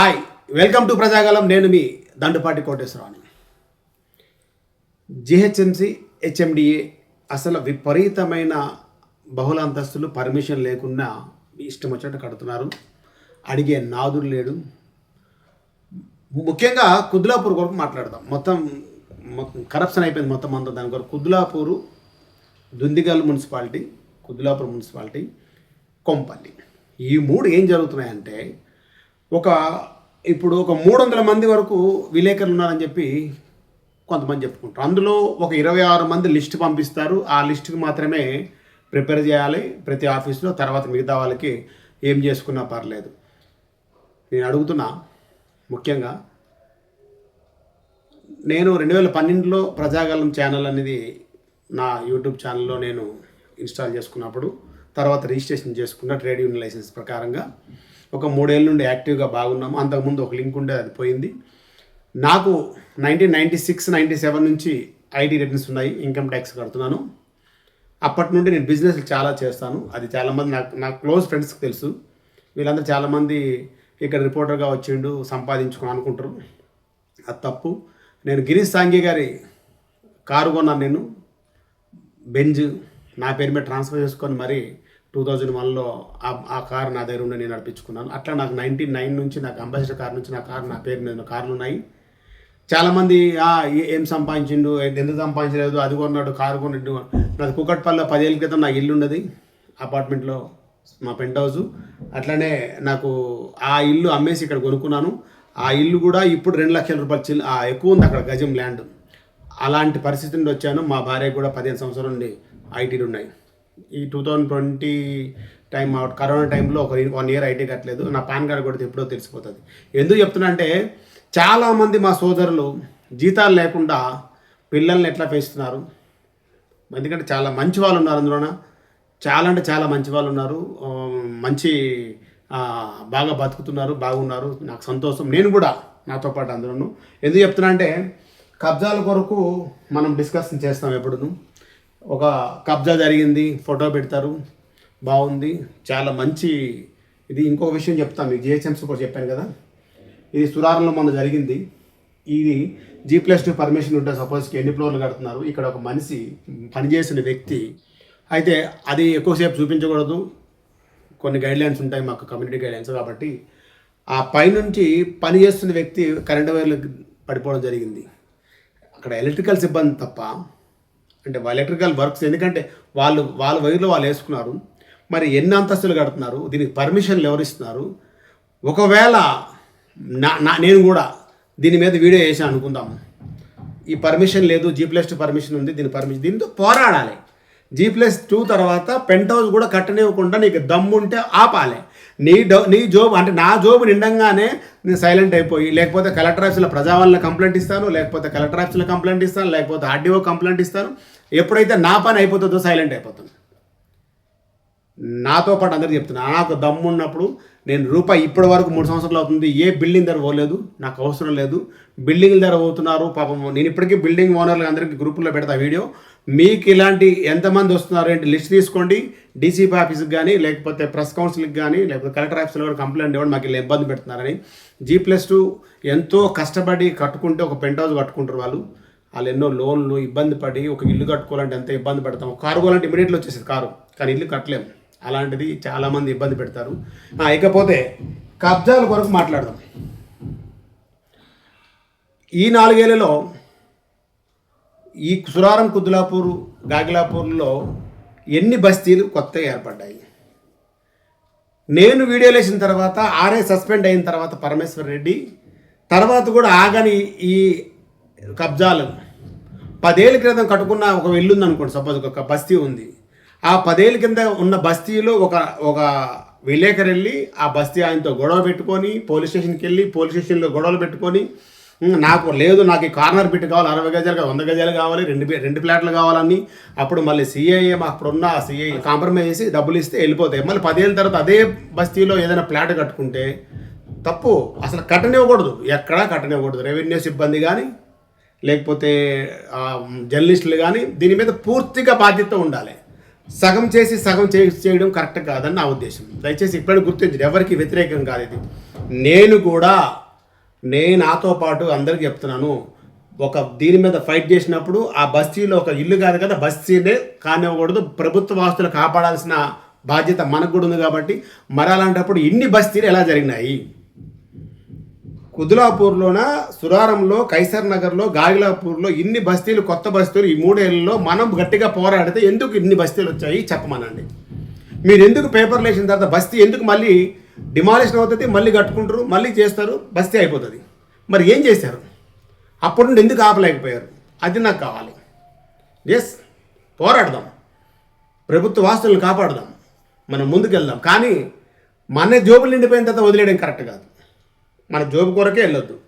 Hi welcome to Prajagalam నేను మీ దండుపాటి కోటేశ్వరరావుని. GHMC HMDA అసలు విపరీతమైన బహుళ అంతస్తులు పర్మిషన్ లేకుండా ఇష్టం వచ్చినట్టు కడుతున్నారు. అడిగే నాదుడు లేడు. ముఖ్యంగా కుద్లాపూర్ కొరకు మాట్లాడదాం. మొత్తం మొత్తం కరప్షన్ అయిపోయింది మొత్తం అంతా దాని కొరకు. Quthbullapur Dundigal municipality Quthbullapur municipality Kompally. ఈ మూడు ఏం జరుగుతున్నాయంటే ఒక ఇప్పుడు ఒక మూడు వందల మంది వరకు విలేకరులు ఉన్నారని చెప్పి కొంతమంది చెప్పుకుంటారు. అందులో ఒక ఇరవై ఆరు మంది లిస్ట్ పంపిస్తారు. ఆ లిస్టుకి మాత్రమే ప్రిపేర్ చేయాలి. ప్రతి ఆఫీస్లో తర్వాత మిగతా వాళ్ళకి ఏం చేసుకున్నా పర్లేదు. నేను అడుగుతున్నా ముఖ్యంగా నేను రెండు వేల పన్నెండులో ప్రజాగలం ఛానల్ అనేది నా యూట్యూబ్ ఛానల్లో నేను ఇన్స్టాల్ చేసుకున్నప్పుడు తర్వాత రిజిస్ట్రేషన్ చేసుకున్న ట్రేడ్ యూనియన్ లైసెన్స్ ప్రకారంగా ఒక మూడేళ్ళ నుండి యాక్టివ్గా బాగున్నాము. అంతకుముందు ఒక లింక్ ఉండే అది పోయింది. నాకు nineteen ninety six ninety seven నుంచి ఐటీ రిటర్న్స్ ఉన్నాయి ఇన్కమ్ ట్యాక్స్ కడుతున్నాను. అప్పటి నుండి నేను బిజినెస్ చాలా చేస్తాను. అది చాలామంది నాకు నా క్లోజ్ ఫ్రెండ్స్కి తెలుసు. వీళ్ళందరూ చాలామంది ఇక్కడ రిపోర్టర్గా వచ్చిండు సంపాదించుకుని అనుకుంటారు. అది తప్పు. నేను గిరీష్ సాంఘి గారి కారు కొన్నాను నేను. బెంజ్ నా పేరు మీద ట్రాన్స్ఫర్ చేసుకొని మరి టూ థౌజండ్ వన్లో ఆ కార్ నా దగ్గర ఉండి నేను నడిపించుకున్నాను. అట్లా నాకు నైంటీ నైన్ నుంచి నాకు అంబాసిడర్ కార్ నుంచి నా కార్ నా పేరు మీద కార్లు ఉన్నాయి చాలామంది ఏం సంపాదించిండు? ఎందుకు సంపాదించలేదు? అది కొన్నాడు కారు కొన్నాడు. నాది కుకట్పల్లిలో పదేళ్ళ క్రితం నా ఇల్లు ఉన్నది అపార్ట్మెంట్లో మా పెంట్ హౌస్ అట్లనే నాకు ఆ ఇల్లు అమ్మేసి ఇక్కడ కొనుక్కున్నాను. ఆ ఇల్లు కూడా ఇప్పుడు రెండు లక్షల రూపాయలు చిల్ ఎక్కువ ఉంది అక్కడ గజం ల్యాండ్. అలాంటి పరిస్థితి నుండి వచ్చాను. మా భార్య కూడా పదిహేను సంవత్సరాల నుండి ఐటీలు ఉన్నాయి. ఈ two thousand twenty time out corona టైంలో ఒక వన్ ఇయర్ ఐటీ కట్టలేదు. నా పాన్ కార్డు కొడితే ఎప్పుడో తెలిసిపోతుంది. ఎందుకు చెప్తున్నా అంటే చాలామంది మా సోదరులు జీతాలు లేకుండా పిల్లల్ని ఎట్లా పెంచుతున్నారు? ఎందుకంటే చాలా మంచి వాళ్ళు ఉన్నారు అందులోన. చాలా అంటే చాలా మంచి వాళ్ళు ఉన్నారు. మంచి బాగా బతుకుతున్నారు బాగున్నారు. నాకు సంతోషం. నేను కూడా నాతో పాటు అందులోను. ఎందుకు చెప్తున్నా అంటే కబ్జాల కొరకు మనం డిస్కషన్ చేస్తాం ఎప్పుడును. ఒక కబ్జా జరిగింది ఫోటో పెడతారు. బాగుంది. చాలా మంచి ఇది ఇంకొక విషయం చెప్తాను మీకు. జిహెచ్ఎంసీ కూడా చెప్పాను కదా. ఇది సురారంలో మొన్న జరిగింది. ఇది జీ ప్లస్ టూ పర్మిషన్ ఉంటే సపోజ్కి ఎన్ని ఫ్లోర్లు కడుతున్నారు? ఇక్కడ ఒక మనిషి పనిచేసిన వ్యక్తి. అయితే అది ఎక్కువసేపు చూపించకూడదు. కొన్ని గైడ్లైన్స్ ఉంటాయి మాకు కమ్యూనిటీ గైడ్లైన్స్ కాబట్టి. ఆ పైనుంచి పని చేస్తున్న వ్యక్తి కరెంట్ వైర్లు పడిపోవడం జరిగింది. అక్కడ ఎలక్ట్రికల్ సిబ్బంది తప్ప అంటే ఎలక్ట్రికల్ వర్క్స్ ఎందుకంటే వాళ్ళు వాళ్ళ వైర్లు వాళ్ళు వేసుకున్నారు. మరి ఎన్ని అంతస్తులు కడుతున్నారు? దీనికి పర్మిషన్లు ఎవరు ఇస్తున్నారు? ఒకవేళ నా నా నేను కూడా దీని మీద వీడియో వేసాను అనుకుందాము ఈ పర్మిషన్ లేదు జీ ప్లస్ పర్మిషన్ ఉంది దీని పర్మిషన్ దీంతో పోరాడాలి. జీ ప్లస్ టూ తర్వాత పెంట్ హౌస్ కూడా కట్టనివ్వకుండా నీకు దమ్ముంటే ఆపాలి. నీ డో నీ జోబు అంటే నా జోబు నిండంగానే నేను సైలెంట్ అయిపోయి లేకపోతే కలెక్టర్ ఆఫీస్లో ప్రజావాళ్ళని కంప్లైంట్ ఇస్తాను లేకపోతే కలెక్టర్ ఆఫీస్లో కంప్లైంట్ ఇస్తాను లేకపోతే ఆర్డీఓ కంప్లైంట్ ఇస్తాను. ఎప్పుడైతే నా పని అయిపోతుందో సైలెంట్ అయిపోతుంది నాతో పాటు అందరికీ చెప్తున్నాను నాకు దమ్ము ఉన్నప్పుడు నేను రూపాయి ఇప్పటి వరకు మూడు సంవత్సరాలు అవుతుంది ఏ బిల్డింగ్ దగ్గర పోలేదు నాకు అవసరం లేదు. బిల్డింగ్ దగ్గర పోతున్నారు పాపం నేను ఇప్పటికీ బిల్డింగ్ ఓనర్లు అందరికీ గ్రూపుల్లో పెడతా వీడియో మీకు ఇలాంటి ఎంతమంది వస్తున్నారు ఏంటి లిస్ట్ తీసుకోండి. డీసీపీ ఆఫీస్కి కానీ లేకపోతే ప్రెస్ కౌన్సిల్కి కానీ లేకపోతే కలెక్టర్ ఆఫీస్లో కూడా కంప్లైంట్ ఇవ్వండి మాకు ఇలా ఇబ్బంది పెడుతున్నారని. జీ ప్లస్ టూ ఎంతో కష్టపడి కట్టుకుంటే ఒక పెంట్ హౌస్ కట్టుకుంటారు వాళ్ళు. వాళ్ళు ఎన్నో లోన్లు ఇబ్బంది పడి ఒక ఇల్లు కట్టుకోవాలంటే ఎంత ఇబ్బంది పెడతాం. కారు కోవాలంటే ఇమీడియట్లో వచ్చేసింది కారు కానీ ఇల్లు కట్టలేము అలాంటిది చాలామంది ఇబ్బంది పెడతారు. ఇకపోతే కబ్జాల కొరకు మాట్లాడదాం. ఈ నాలుగేళ్ళలో ఈ సురారం కుద్దులాపూర్ గాగిలాపూర్లో ఎన్ని బస్తీలు కొత్తగా ఏర్పడ్డాయి? నేను వీడియోలు వేసిన తర్వాత ఆర్ఏ సస్పెండ్ అయిన తర్వాత పరమేశ్వర్ రెడ్డి తర్వాత కూడా ఆగని ఈ కబ్జాలు. పదేళ్ళ క్రితం కట్టుకున్న ఒక ఇల్లు ఉంది అనుకోండి సపోజ్ ఒక బస్తీ ఉంది. ఆ పదేళ్ళ కింద ఉన్న బస్తీలో ఒక ఒక విలేకరు వెళ్ళి ఆ బస్తీ ఆయనతో గొడవ పెట్టుకొని పోలీస్ స్టేషన్కి వెళ్ళి పోలీస్ స్టేషన్లో గొడవలు పెట్టుకొని నాకు లేదు నాకు ఈ కార్నర్ బిట్ కావాలి అరవై గజాలు కావాలి వంద గజాలు కావాలి రెండు రెండు ప్లాట్లు కావాలని అప్పుడు మళ్ళీ సిఐఏ అప్పుడున్న సిఐ కాంప్రమైజ్ చేసి డబ్బులు ఇస్తే వెళ్ళిపోతాయి. మళ్ళీ పదేళ్ళ తర్వాత అదే బస్తీలో ఏదైనా ప్లాట్ కట్టుకుంటే తప్పు. అసలు కట్టనివ్వకూడదు. ఎక్కడా కట్టనివ్వకూడదు. రెవెన్యూ సిబ్బంది కానీ లేకపోతే జర్నలిస్టులు కానీ దీని మీద పూర్తిగా బాధ్యత ఉండాలి. సగం చేసి సగం చే చేయడం కరెక్ట్ కాదని నా ఉద్దేశం. దయచేసి ఇప్పుడే గుర్తించండి. ఎవరికి వ్యతిరేకం కాదు ఇది. నేను కూడా నేను నాతో పాటు అందరికి చెప్తున్నాను. ఒక దీని మీద ఫైట్ చేసినప్పుడు ఆ బస్తీలో ఒక ఇల్లు కాదు కదా బస్తీనే కానివ్వకూడదు. ప్రభుత్వ ఆస్తులు కాపాడాల్సిన బాధ్యత మనకు కూడా ఉంది కాబట్టి మరి అలాంటప్పుడు ఇన్ని బస్తీలు ఎలా జరిగినాయి? కుదులాపూర్లోన సురారంలో కైసర్ నగర్లో గాగిలాపూర్లో ఇన్ని బస్తీలు కొత్త బస్తీలు ఈ మూడేళ్ళలో మనం గట్టిగా పోరాడితే ఎందుకు ఇన్ని బస్తీలు వచ్చాయి? చెప్పమనండి. మీరు ఎందుకు పేపర్లు వేసిన తర్వాత బస్తీ ఎందుకు మళ్ళీ డిమాలిషన్ అవుతుంది మళ్ళీ కట్టుకుంటారు మళ్ళీ చేస్తారు బస్తీ అయిపోతుంది. మరి ఏం చేశారు? అప్పటి నుండి ఎందుకు ఆపలేకపోయారు? అది నాకు కావాలి. ఎస్ పోరాడదాం. ప్రభుత్వ వాస్తులను కాపాడదాం. మనం ముందుకెళ్దాం. కానీ మన జోబులు నిండిపోయిన తర్వాత వదిలేయడం కరెక్ట్ కాదు. మన జోబు కొరకే వెళ్ళొద్దు.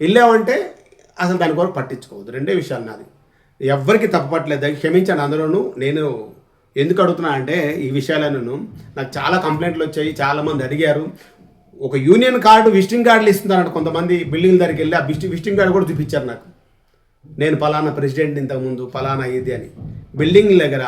వెళ్ళామంటే అసలు దాని కొరకు పట్టించుకోవద్దు. రెండే విషయాలు నాది. ఎవ్వరికి తప్పపట్లేదు క్షమించాను అందులోనూ నేను ఎందుకు అడుగుతున్నా అంటే ఈ విషయాలను నాకు చాలా కంప్లైంట్లు వచ్చాయి చాలామంది అడిగారు. ఒక యూనియన్ కార్డు విజిటింగ్ కార్డులు ఇస్తున్నారంట కొంతమంది బిల్డింగ్ దగ్గరికి వెళ్ళి ఆ విజిటింగ్ విజిటింగ్ కార్డు కూడా చూపించారు నాకు. నేను పలానా ప్రెసిడెంట్ ఇంతకుముందు పలానా ఇది అని. బిల్డింగ్ దగ్గర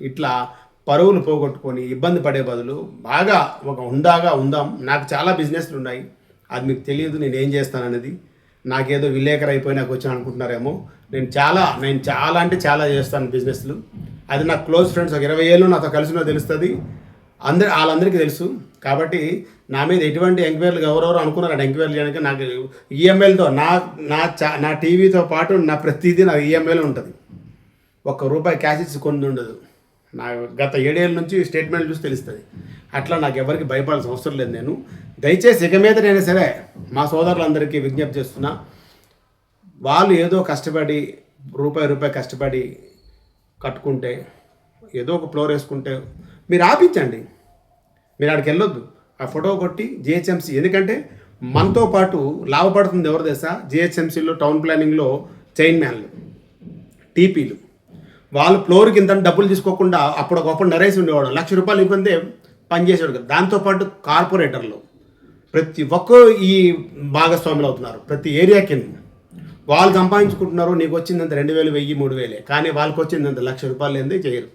ఇట్లా పరువులు పోగొట్టుకొని ఇబ్బంది పడే బదులు బాగా ఒక హుందాగా ఉందాం. నాకు చాలా బిజినెస్లు ఉన్నాయి. అది మీకు తెలియదు నేను ఏం చేస్తాననేది. నాకేదో విలేకరు అయిపోయి నాకు వచ్చాను అనుకుంటున్నారేమో. నేను చాలా నేను చాలా అంటే చాలా చేస్తాను బిజినెస్లు. అది నా క్లోజ్ ఫ్రెండ్స్ ఒక ఇరవై ఏళ్ళు నాతో కలిసినా తెలుస్తుంది. అందరి వాళ్ళందరికీ తెలుసు. కాబట్టి నా మీద ఎటువంటి ఎంక్వైరీలు ఎవరెవరు అనుకున్నారు ఎంక్వైరీ చేయడానికి నాకు ఈఎంఐలతో నా నా చా నా టీవీతో పాటు నా ప్రతిదీ నాకు ఈఎంఐలో ఉంటుంది. ఒక్క రూపాయి క్యాష్ ఇచ్చి కొన్ని ఉండదు. నా గత ఏడేళ్ళ నుంచి స్టేట్మెంట్ చూసి తెలుస్తుంది. అట్లా నాకు ఎవరికి భయపడాల్సిన అవసరం లేదు నేను. దయచేసి ఇక మీద నేను సరే మా సోదరులందరికీ విజ్ఞప్తి చేస్తున్నా. వాళ్ళు ఏదో కష్టపడి రూపాయి రూపాయి కష్టపడి కట్టుకుంటే ఏదో ఒక ఫ్లోర్ వేసుకుంటే మీరు ఆపించండి. మీరు ఆడికి వెళ్ళొద్దు. ఆ ఫోటో కొట్టి జిహెచ్ఎంసీ ఎందుకంటే మనతో పాటు లాభపడుతుంది ఎవరు తెలుసా? జిహెచ్ఎంసీలో టౌన్ ప్లానింగ్లో చైన్ మ్యాన్లు టీపీలు. వాళ్ళు ఫ్లోర్ కింద డబ్బులు తీసుకోకుండా అప్పుడు ఒకప్పుడు నరేసి ఉండేవాడు. లక్ష రూపాయలు ఇబ్బంది పనిచేసేవాడు కదా. దాంతోపాటు కార్పొరేటర్లు. ప్రతి ఒక్కరు ఈ భాగస్వాములు అవుతున్నారు. ప్రతి ఏరియా కింద. వాళ్ళు సంపాదించుకుంటున్నారు నీకు వచ్చిందంత రెండు వేలు వెయ్యి మూడు వేలే. కానీ వాళ్ళకి వచ్చిందంత లక్ష రూపాయలు ఏంది? చేయరు.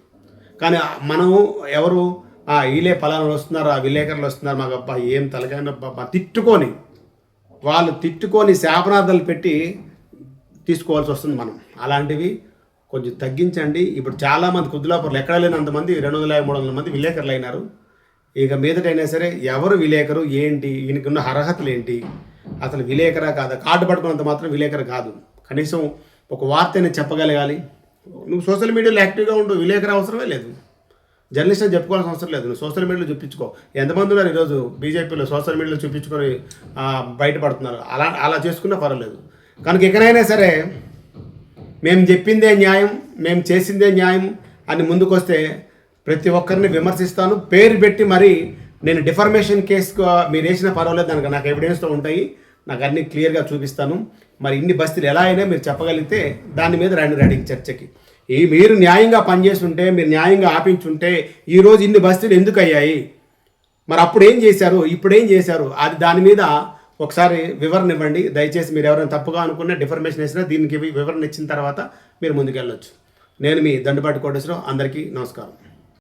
కానీ మనము ఎవరు "ఆ, వీళ్ళే ఫలానా వస్తున్నారు ఆ విలేకరులు వస్తున్నారు మాకు అబ్బా ఏం తలకాయనబ్బా తిట్టుకొని వాళ్ళు తిట్టుకొని శాపనార్థాలు పెట్టి తీసుకోవాల్సి వస్తుంది మనం. అలాంటివి కొంచెం తగ్గించండి. ఇప్పుడు చాలామంది కుద్దులాపూర్లు ఎక్కడ లేనంతమంది రెండు వందల యాభై మూడు వందల మంది విలేకరులు అయినారు ఇక మీదటైనా సరే ఎవరు విలేకరు ఏంటి ఈయనకున్న ఉన్న అర్హతలు ఏంటి? అసలు విలేకరా కాదు కార్డు పట్టుకున్నంత మాత్రం విలేకర కాదు. కనీసం ఒక వార్తని చెప్పగలగాలి. నువ్వు సోషల్ మీడియాలో యాక్టివ్గా ఉండు విలేకరు అవసరమే లేదు. జర్నలిస్ట్ అని చెప్పుకోవాల్సిన అవసరం లేదు. నువ్వు సోషల్ మీడియాలో చూపించుకో. ఎంతమంది ఉన్నారు ఈరోజు బీజేపీలో సోషల్ మీడియాలో చూపించుకొని బయటపడుతున్నారు? అలా అలా చేసుకున్నా పర్వాలేదు. కనుక ఎక్కడైనా సరే మేము చెప్పిందే న్యాయం మేము చేసిందే న్యాయం అని ముందుకొస్తే ప్రతి ఒక్కరిని విమర్శిస్తాను. పేరు పెట్టి మరి నేను డిఫర్మేషన్ కేసు మీరు వేసిన పర్వాలేదు దానికి నాకు ఎవిడెన్స్తో ఉంటాయి. నాకు అన్ని క్లియర్గా చూపిస్తాను. మరి ఇన్ని బస్తీలు ఎలా అయినా మీరు చెప్పగలిగితే దాని మీద రండి రెడీ చర్చకి. ఈ మీరు న్యాయంగా పనిచేస్తుంటే మీరు న్యాయంగా ఆపించుంటే ఈరోజు ఇన్ని బస్తీలు ఎందుకు అయ్యాయి? మరి అప్పుడు ఏం చేశారు? ఇప్పుడు ఏం చేశారు? అది దాని మీద ఒకసారి వివరణ ఇవ్వండి. దయచేసి మీరు ఎవరైనా తప్పుగా అనుకున్న డిఫర్మేషన్ వేసినా దీనికి వివరణ ఇచ్చిన తర్వాత మీరు ముందుకెళ్ళొచ్చు. నేను మీ దండుపాటి కోటేశ్వరరావు. అందరికీ నమస్కారం.